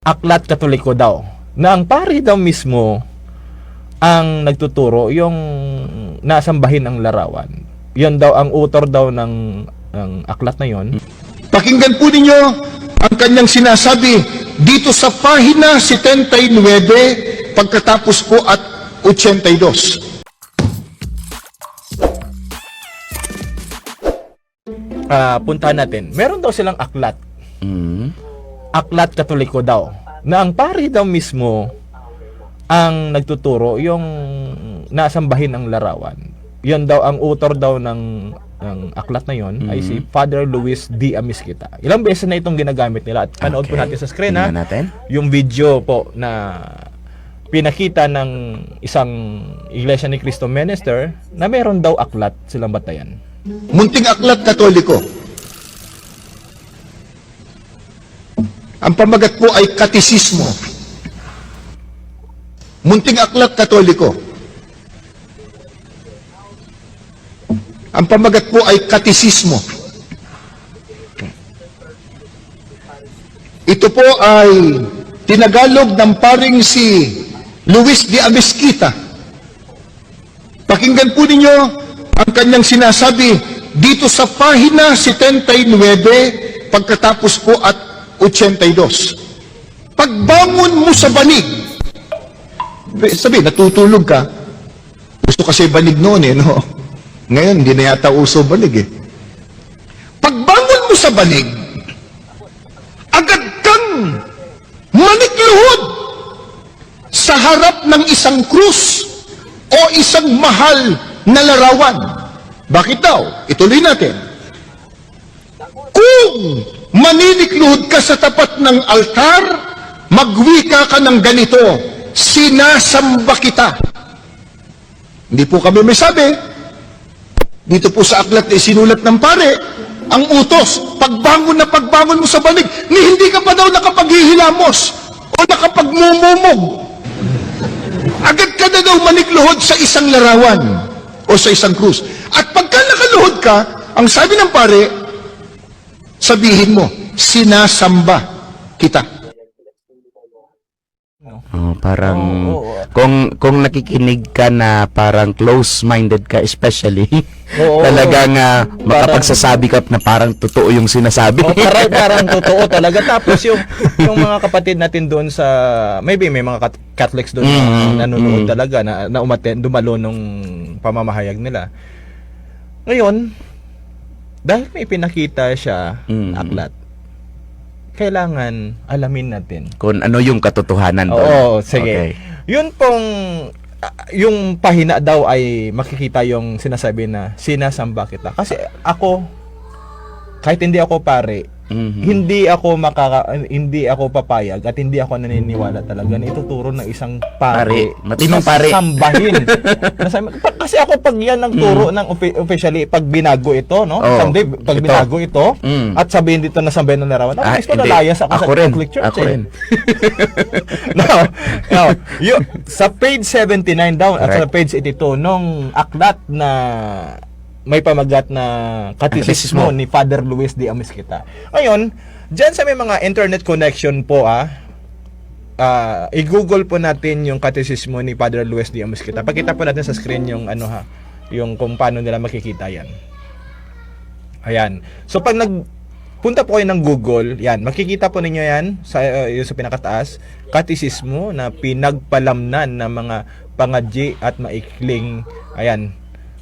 aklat katoliko daw na ang pari daw mismo ang nagtuturo yung nasambahin ang larawan. Yun daw ang author daw ng, ng aklat na yon. Pakinggan po ninyo ang kanyang sinasabi dito sa pahina 79 pagkatapos po at 82. Ah, puntahan natin. Meron daw silang aklat. Mm. Aklat katoliko daw na ang pari daw mismo ang nagtuturo yung nasambahin ang larawan. Yun daw ang author daw ng ng aklat na yon ay si Father Luis D. Amisquita. Ilang beses na itong ginagamit nila at panood po Okay. natin sa screen ha. Natin. yung video po na pinakita ng isang Iglesia ni Cristo minister na meron daw aklat silang batayan. Munting aklat katoliko. Ang pamagat po ay katisismo. Munting aklat katoliko. Ang pamagat po ay katisismo. Ito po ay tinagalog ng paring si Luis de Amesquita. Pakinggan po ninyo ang kanyang sinasabi dito sa pahina 79 pagkatapos po at 82. Pagbangon mo sa banig, sabi, natutulog ka, gusto kasi banig noon eh, no? Ngayon, hindi na yata uso banig eh. Pagbangon mo sa banig, agad kang manikluhod sa harap ng isang krus o isang mahal na larawan. Bakit daw? Ituloy natin. Kung maninikluhod ka sa tapat ng altar, magwika ka ng ganito, sinasamba kita. Hindi po kami may sabi. Dito po sa aklat na isinulat ng pare, ang utos, pagbangon na pagbangon mo sa banig, ni hindi ka pa daw nakapaghihilamos o nakapagmumumog. Agad ka na daw manikluhod sa isang larawan o sa isang krus. At pagka nakaluhod ka, ang sabi ng pare, sabihin mo, sinasamba kita. Oh, parang Oo, oo. kung kung nakikinig ka na parang close-minded ka especially Oo, talagang ah, makapagsasabi ka na parang totoo yung sinasabi. O parang, parang totoo talaga. Tapos yung yung mga kapatid natin doon sa maybe may mga Catholics doon na Mm, nanonood mm. talaga na, na umaten dumalo nung pamamahayag nila. Ngayon, dahil may pinakita siya Mm. aklat, kailangan alamin natin kung ano yung katotohanan doon. Oo, sige. Okay. Yun pong ah, yung pahina daw ay makikita yung sinasabi na sinasamba kita. Kasi ako kahit hindi ako pare, Mhm. hindi ako makaka hindi ako papayag at hindi ako naniniwala talaga na ituturo ng isang pare. Pare. Matinong pare. Sambahin. Kasi ako pag yan ang turo ng offi- officially pag binago ito, no? Mm. Oo. Someday pag Ito. binago ito Mm. at sabihin dito na sambahin ng larawan, ako Ah, mismo hindi. nalayas ako, Ako sa rin. Catholic Church. Ako eh. rin. now, now yun, sa page 79 down at sa page 82 nung aklat na may pamagat na katisismo ni Father Luis de Amisquita. Ngayon, diyan sa may mga internet connection po ah, ah, i-google po natin yung katisismo ni Father Luis de Amisquita. Pakita po natin sa screen yung ano ha, yung kung paano nila makikita yan. Ayan. So pag nag punta po kayo ng Google, yan, makikita po ninyo yan sa uh, yung sa pinakataas, katisismo na pinagpalamnan ng mga pangadyi at maikling ayan,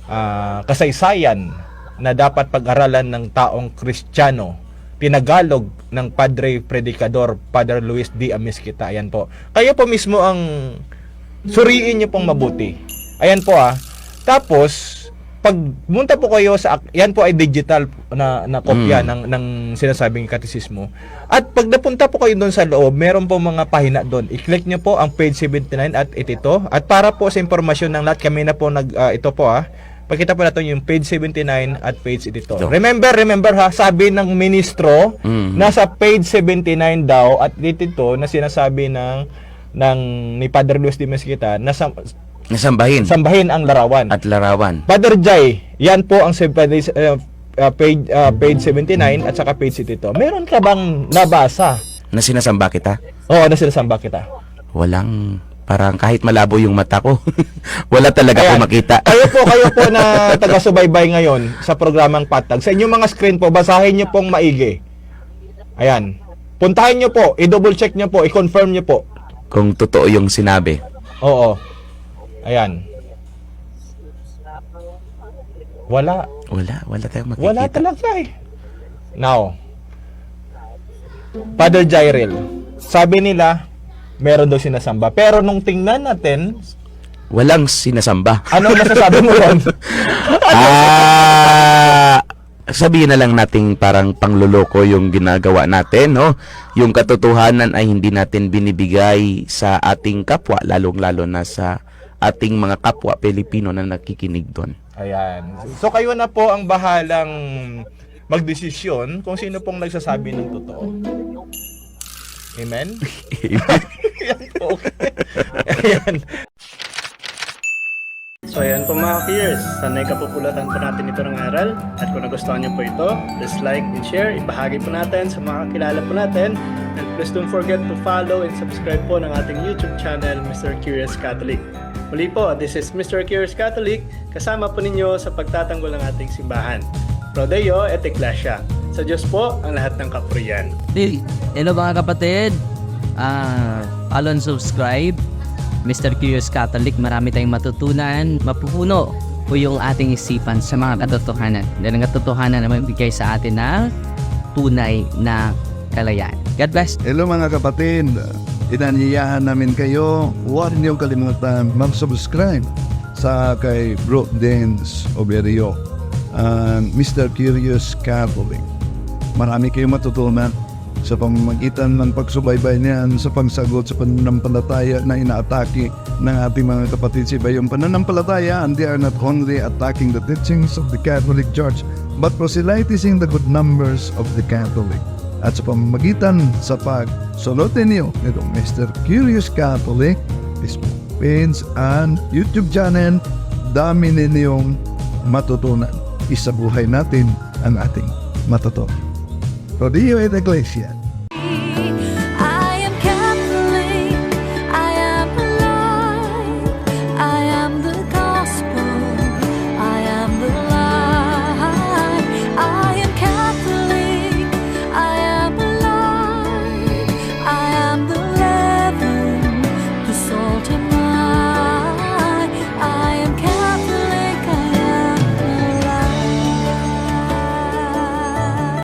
ah, kasaysayan na dapat pag-aralan ng taong Kristiyano. Tinagalog ng Padre Predicador Father Luis D. Amisquita. Ayan po. Kayo po mismo ang suriin niyo pong mabuti. Ayan po ah. Tapos pag munta po kayo sa yan po ay digital na na kopya ng ng sinasabing katisismo. At pag napunta po kayo doon sa loob, meron po mga pahina doon. I-click niyo po ang page 79 at 82 at para po sa impormasyon ng lahat kami na po nag ah, ito po ah. Pakita po natin yung page 79 at page 82. Ito. Remember, remember ha, sabi ng ministro Mhm. nasa page 79 daw at 82 na sinasabi ng ng ni Padre Luis de Mesquita na sam- Nasambahin sambahin ang larawan. at larawan. Father Jai, yan po ang uh, uh, page, uh, page 79 at saka page 82. Meron ka bang nabasa Na sinasamba kita? Oo, na sinasamba kita. Walang, parang kahit malabo yung mata ko, wala talaga Ayan. ako makita. Kayo po, kayo po na taga-subaybay ngayon sa programang Patag. Sa inyong mga screen po, basahin nyo pong maigi. Ayan. Puntahan nyo po, i-double check nyo po, i-confirm nyo po. Kung totoo yung sinabi. Oo. Ayan. Wala. Wala, wala tayong makikita. Wala talaga eh. Now, Father Jairil, sabi nila, meron daw sinasamba. Pero nung tingnan natin, Walang sinasamba. ano masasabi mo ron? Ah, sabihin na lang nating parang pangluloko yung ginagawa natin, no? Yung katotohanan ay hindi natin binibigay sa ating kapwa, lalong-lalo na sa ating mga kapwa Pilipino na nakikinig doon. Ayan. So kayo na po ang bahalang magdesisyon kung sino pong nagsasabi ng totoo. Amen? Po. Okay. Ayan. So ayan po mga peers, sanay kapupulatan po natin ito ng aral at kung nagustuhan niyo po ito, please like and share, ibahagi po natin sa mga kakilala po natin and please don't forget to follow and subscribe po ng ating YouTube channel, Mr. Curious Catholic. Muli po, this is Mr. Curious Catholic, kasama po ninyo sa pagtatanggol ng ating simbahan. Prodeo et Ecclesia. Sa Diyos po ang lahat ng kapurian. Hey, Hello mga kapatid. Ah, follow and subscribe. Mr. Curious Catholic, marami tayong matutunan, mapupuno po yung ating isipan sa mga katotohanan. Dahil ang katotohanan na magbigay sa atin ng tunay na kalayaan. God bless. Hello mga kapatid, inanyayahan namin kayo, huwag niyong kalimutan mag-subscribe sa kay Bro Dance Oberio and Mr. Curious Catholic. Marami kayong matutunan sa pamamagitan ng pagsubaybay niyan sa pagsagot sa pananampalataya na inaatake ng ating mga kapatid sa iba. Yung pananampalataya, and they are not only attacking the teachings of the Catholic Church, but proselytizing the good numbers of the Catholic at sa pamamagitan sa pagsulotin niyo nitong Mr. Curious Catholic, Facebook page and YouTube channel, dami ninyong matutunan. Isabuhay natin ang ating matutunan. Rodillo et Iglesia,